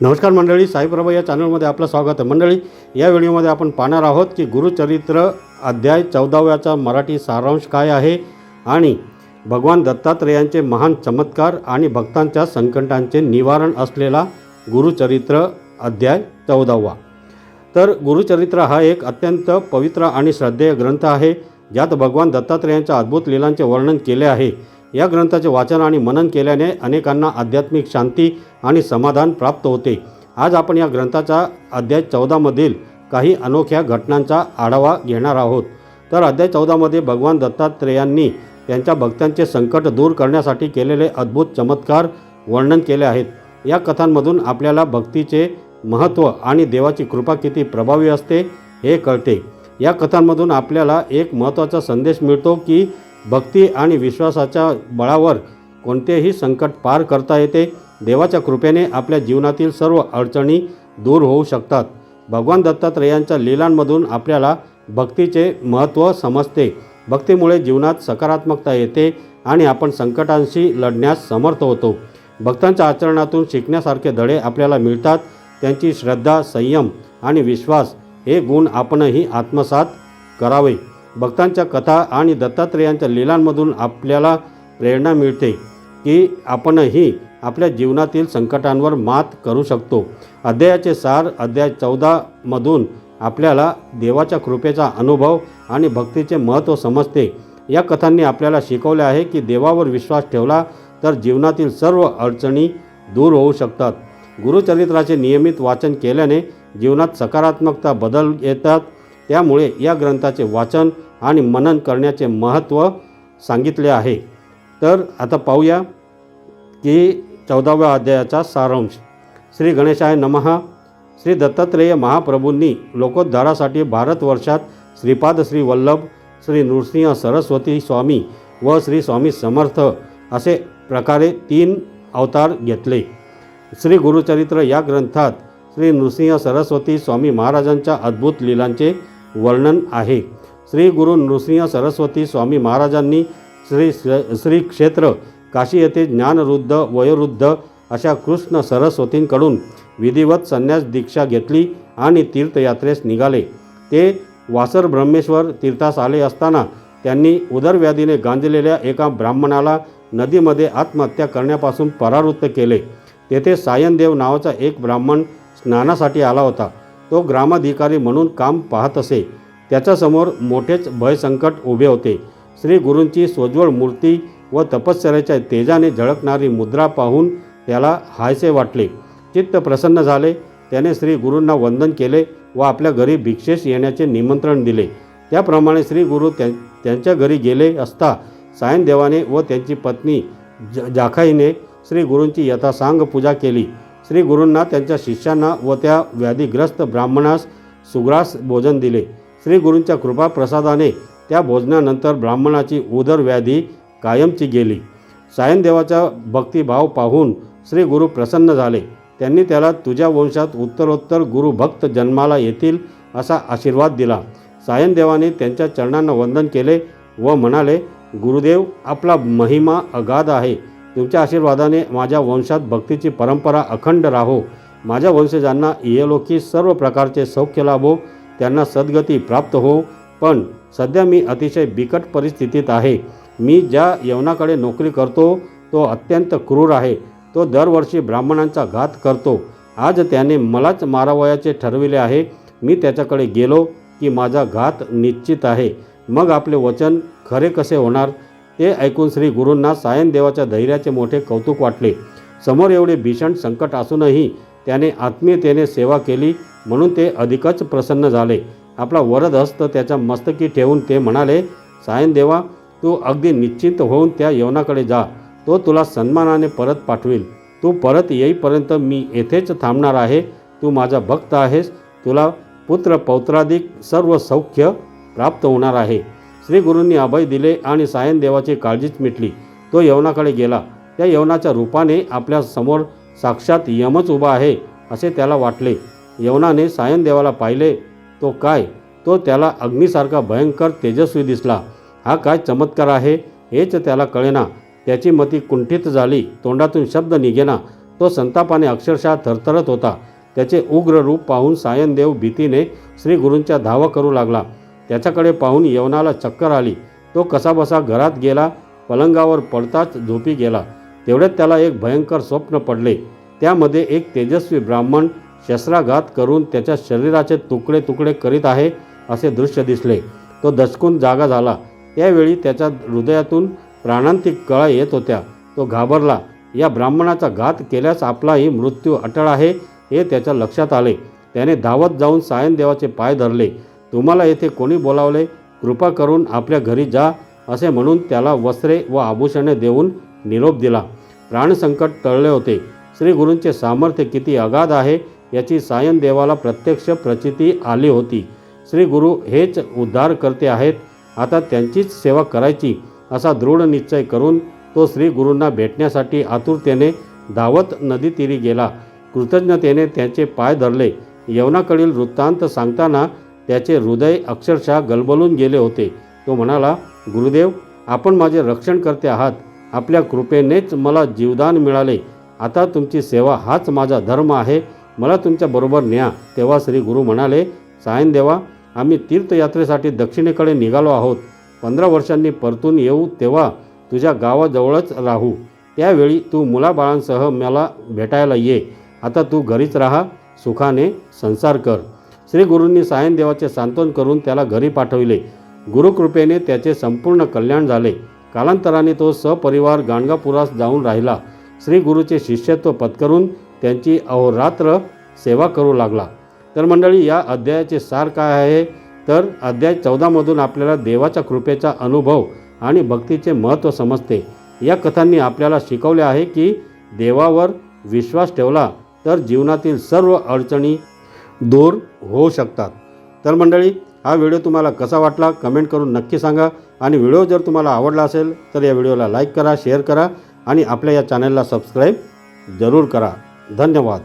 नमस्कार मंडळी साईप्रभा या चॅनलमध्ये आपलं स्वागत आहे. मंडळी या व्हिडिओमध्ये आपण पाहणार आहोत की गुरुचरित्र अध्याय चौदाव्याचा मराठी सारांश काय आहे आणि भगवान दत्तात्रेयांचे महान चमत्कार आणि भक्तांच्या संकटांचे निवारण असलेला गुरुचरित्र अध्याय चौदावा. तर गुरुचरित्र हा एक अत्यंत पवित्र आणि श्रद्धेय ग्रंथ आहे ज्यात भगवान दत्तात्रेयांच्या अद्भुत लीलांचे वर्णन केले आहे. या ग्रंथाचे वाचन आणि मनन केल्याने अनेकांना आध्यात्मिक शांती आणि समाधान प्राप्त होते. आज आपण या ग्रंथाचा अध्याय चौदामधील काही अनोख्या घटनांचा आढावा घेणार आहोत. तर अध्याय चौदामध्ये भगवान दत्तात्रेयांनी त्यांच्या भक्तांचे संकट दूर करण्यासाठी केलेले अद्भुत चमत्कार वर्णन केले आहेत. या कथांमधून आपल्याला भक्तीचे महत्त्व आणि देवाची कृपा किती प्रभावी असते हे कळते. या कथांमधून आपल्याला एक महत्त्वाचा संदेश मिळतो की भक्ती आणि विश्वासाच्या बळावर कोणतेही संकट पार करता येते देवाच्या कृपेने आपल्या जीवनातील सर्व अडचणी दूर होऊ शकतात. भगवान दत्तात्रेयांच्या लीलांमधून आपल्याला भक्तीचे महत्त्व समजते. भक्तीमुळे जीवनात सकारात्मकता येते आणि आपण संकटांशी लढण्यास समर्थ होतो. भक्तांच्या आचरणातून शिकण्यासारखे धडे आपल्याला मिळतात. त्यांची श्रद्धा संयम आणि विश्वास हे गुण आपणही आत्मसात करावे. भक्तांच्या कथा आणि दत्तात्रेयांच्या लीलांमधून आपल्याला प्रेरणा मिळते की आपणही आपल्या जीवनातील संकटांवर मात करू शकतो. अध्यायाचे सार अध्याय चौदामधून आपल्याला देवाच्या कृपेचा अनुभव आणि भक्तीचे महत्त्व समजते. या कथांनी आपल्याला शिकवले आहे की देवावर विश्वास ठेवला तर जीवनातील सर्व अडचणी दूर होऊ शकतात. गुरुचरित्राचे नियमित वाचन केल्याने जीवनात सकारात्मकता बदल येतात त्यामुळे या ग्रंथाचे वाचन आणि मनन करण्याचे महत्त्व सांगितले आहे. तर आता पाहूया की चौदाव्या अध्यायाचा सारांश. श्री गणेशाय नमः. श्री दत्तात्रेय महाप्रभूंनी लोकोद्धारासाठी भारतवर्षात श्रीपाद श्री वल्लभ श्री नृसिंह सरस्वती स्वामी व श्री स्वामी समर्थ असे प्रकारे तीन अवतार घेतले. श्री गुरुचरित्र या ग्रंथात श्री नृसिंह सरस्वती स्वामी महाराजांच्या अद्भुत लीलांचे वर्णन आहे. श्री गुरु नृसिंह सरस्वती स्वामी महाराजांनी श्री श्री क्षेत्र काशी येथे ज्ञानरुद्ध वयोवृद्ध अशा कृष्ण सरस्वतींकडून विधिवत संन्यास दीक्षा घेतली आणि तीर्थयात्रेस निघाले. ते वासर ब्रह्मेश्वर तीर्थास आले असताना त्यांनी उदरव्याधीने गांजलेल्या एका ब्राह्मणाला नदीमध्ये आत्महत्या करण्यापासून परावृत्त केले. तेथे सायनदेव नावाचा एक ब्राह्मण स्नानासाठी आला होता. तो ग्रामाधिकारी म्हणून काम पाहत असे. त्याच्यासमोर मोठेच भयसंकट उभे होते. श्री गुरूंची सोज्वळ मूर्ती व तपश्चर्याच्या तेजाने झळकणारी मुद्रा पाहून त्याला हायसे वाटले. चित्त प्रसन्न झाले. त्याने श्री गुरूंना वंदन केले व आपल्या घरी भिक्षेस येण्याचे निमंत्रण दिले. त्याप्रमाणे श्री गुरु त्या त्यांच्या घरी गेले असता सायनदेवाने व त्यांची पत्नी ज जाखाईने श्री गुरूंची यथासांग पूजा केली. श्री गुरूंना त्यांच्या शिष्यांना व त्या व्याधीग्रस्त ब्राह्मणास सुग्रास भोजन दिले. श्री गुरूंच्या कृपाप्रसादाने त्या भोजनानंतर ब्राह्मणाची उदर व्याधी कायमची गेली. सायनदेवाचा भक्तिभाव पाहून श्री गुरु प्रसन्न झाले. त्यांनी त्याला तुझ्या वंशात उत्तरोत्तर गुरुभक्त जन्माला येतील असा आशीर्वाद दिला. सायनदेवाने त्यांच्या चरणांना वंदन केले व म्हणाले गुरुदेव आपला महिमा अगाध आहे. तुमच्या आशीर्वादाने माझ्या वंशात भक्तीची परंपरा अखंड राहो. माझ्या वंशजांना इयलोकी सर्व प्रकारचे सौख्य लाभो. त्यांना सद्गती प्राप्त हो. पण सध्या मी अतिशय बिकट परिस्थितीत आहे. मी ज्या यवनाकडे नोकरी करतो तो अत्यंत क्रूर आहे. तो दरवर्षी ब्राह्मणांचा घात करतो. आज त्याने मलाच मारावयाचे ठरविले आहे. मी त्याच्याकडे गेलो की माझा घात निश्चित आहे. मग आपले वचन खरे कसे होणार? ते ऐकून श्री गुरूंना सायनदेवाच्या धैर्याचे मोठे कौतुक वाटले. समोर एवढे भीषण संकट असूनही त्याने आत्मीयतेने सेवा केली म्हणून ते अधिकच प्रसन्न झाले. आपला वरद हस्त त्याच्या मस्तकी ठेवून ते म्हणाले सायनदेवा तू अगदी निश्चिंत होऊन त्या यवनाकडे जा. तो तुला सन्मानाने परत पाठवेल. तू परत येईपर्यंत मी येथेच थांबणार आहे. तू माझा भक्त आहेस. तुला पुत्र पौत्राधिक सर्व सौख्य प्राप्त होणार आहे. श्रीगुरूंनी अभय दिले आणि सायनदेवाची काळजीच मिटली. तो यवनाकडे गेला. त्या यवनाच्या रूपाने आपल्यासमोर साक्षात यमच उभा आहे असे त्याला वाटले. यवनाने सायनदेवाला पाहिले तो काय? तो त्याला अग्नीसारखा भयंकर तेजस्वी दिसला. हा काय चमत्कार आहे हेच त्याला कळेना. त्याची मती कुंठित झाली तोंडातून शब्द निघेना. तो संतापाने अक्षरशः थरथरत होता. त्याचे उग्र रूप पाहून सायनदेव भीतीने श्रीगुरूंच्या धावा करू लागला. त्याच्याकडे पाहून यवनाला चक्कर आली. तो कसाबसा घरात गेला पलंगावर पडताच झोपी गेला. तेवढ्यात त्याला एक भयंकर स्वप्न पडले. त्यामध्ये एक तेजस्वी ब्राह्मण शस्त्राघात करून त्याच्या शरीराचे तुकडे तुकडे करीत आहे असे दृश्य दिसले. तो दचकून जागा झाला. त्यावेळी त्याच्या हृदयातून प्राणांतिक कळा येत होत्या. तो घाबरला. या ब्राह्मणाचा घात केल्यास आपलाही मृत्यू अटळ आहे हे त्याच्या लक्षात आले. त्याने धावत जाऊन सायनदेवाचे पाय धरले. तुम्हाला येथे कोणी बोलावले कृपा करून आपल्या घरी जा असे म्हणून त्याला वस्त्रे व आभूषणे देऊन निरोप दिला. प्राणसंकट टळले होते. श्री गुरूंचे सामर्थ्य किती अगाध आहे याची सायन देवाला प्रत्यक्ष प्रचिती आली होती. श्री गुरु हेच उद्धार करते आहेत आता त्यांचीच सेवा करायची असा दृढ निश्चय करून तो श्री गुरूंना भेटण्यासाठी आतुरतेने धावत नदीतीरी गेला. कृतज्ञतेने त्यांचे पाय धरले. यवनाकडील वृत्तांत सांगताना त्याचे हृदय अक्षरशः गलबलून गेले होते. तो म्हणाला गुरुदेव आपण माझे रक्षण करते आहात. आपल्या कृपेनेच मला जीवदान मिळाले. आता तुमची सेवा हाच माझा धर्म आहे. मला तुमच्याबरोबर न्या. तेव्हा श्री गुरु म्हणाले सायन देवा आम्ही तीर्थयात्रेसाठी दक्षिणेकडे निघालो आहोत. पंधरा वर्षांनी परतून येऊ तेव्हा तुझ्या गावाजवळच राहू. त्यावेळी तू मुलाबाळांसह मला भेटायला ये. आता तू घरीच राहा. सुखाने संसार कर. श्री गुरूंनी सायन देवाचे सांत्वन करून त्याला घरी पाठविले. गुरुकृपेने त्याचे संपूर्ण कल्याण झाले. कालांतराने तो सपरिवार गाणगापुरास जाऊन राहिला. श्री गुरुचे शिष्यत्व पत्करून त्यांची अहोरात्र सेवा करू लागला. तर मंडळी या अध्यायाचे सार काय आहे? तर अध्याय चौदामधून आपल्याला देवाच्या कृपेचा अनुभव आणि भक्तीचे महत्त्व समजते. या कथांनी आपल्याला शिकवले आहे की देवावर विश्वास ठेवला तर जीवनातील सर्व अडचणी दूर होऊ शकतात. तर मंडळी हा व्हिडिओ तुम्हाला कसा वाटला कमेंट करून नक्की सांगा आणि व्हिडिओ जर तुम्हाला आवडला असेल तर या व्हिडिओला लाईक करा शेअर करा आणि आपल्या या चॅनलला सबस्क्राईब जरूर करा. धन्यवाद.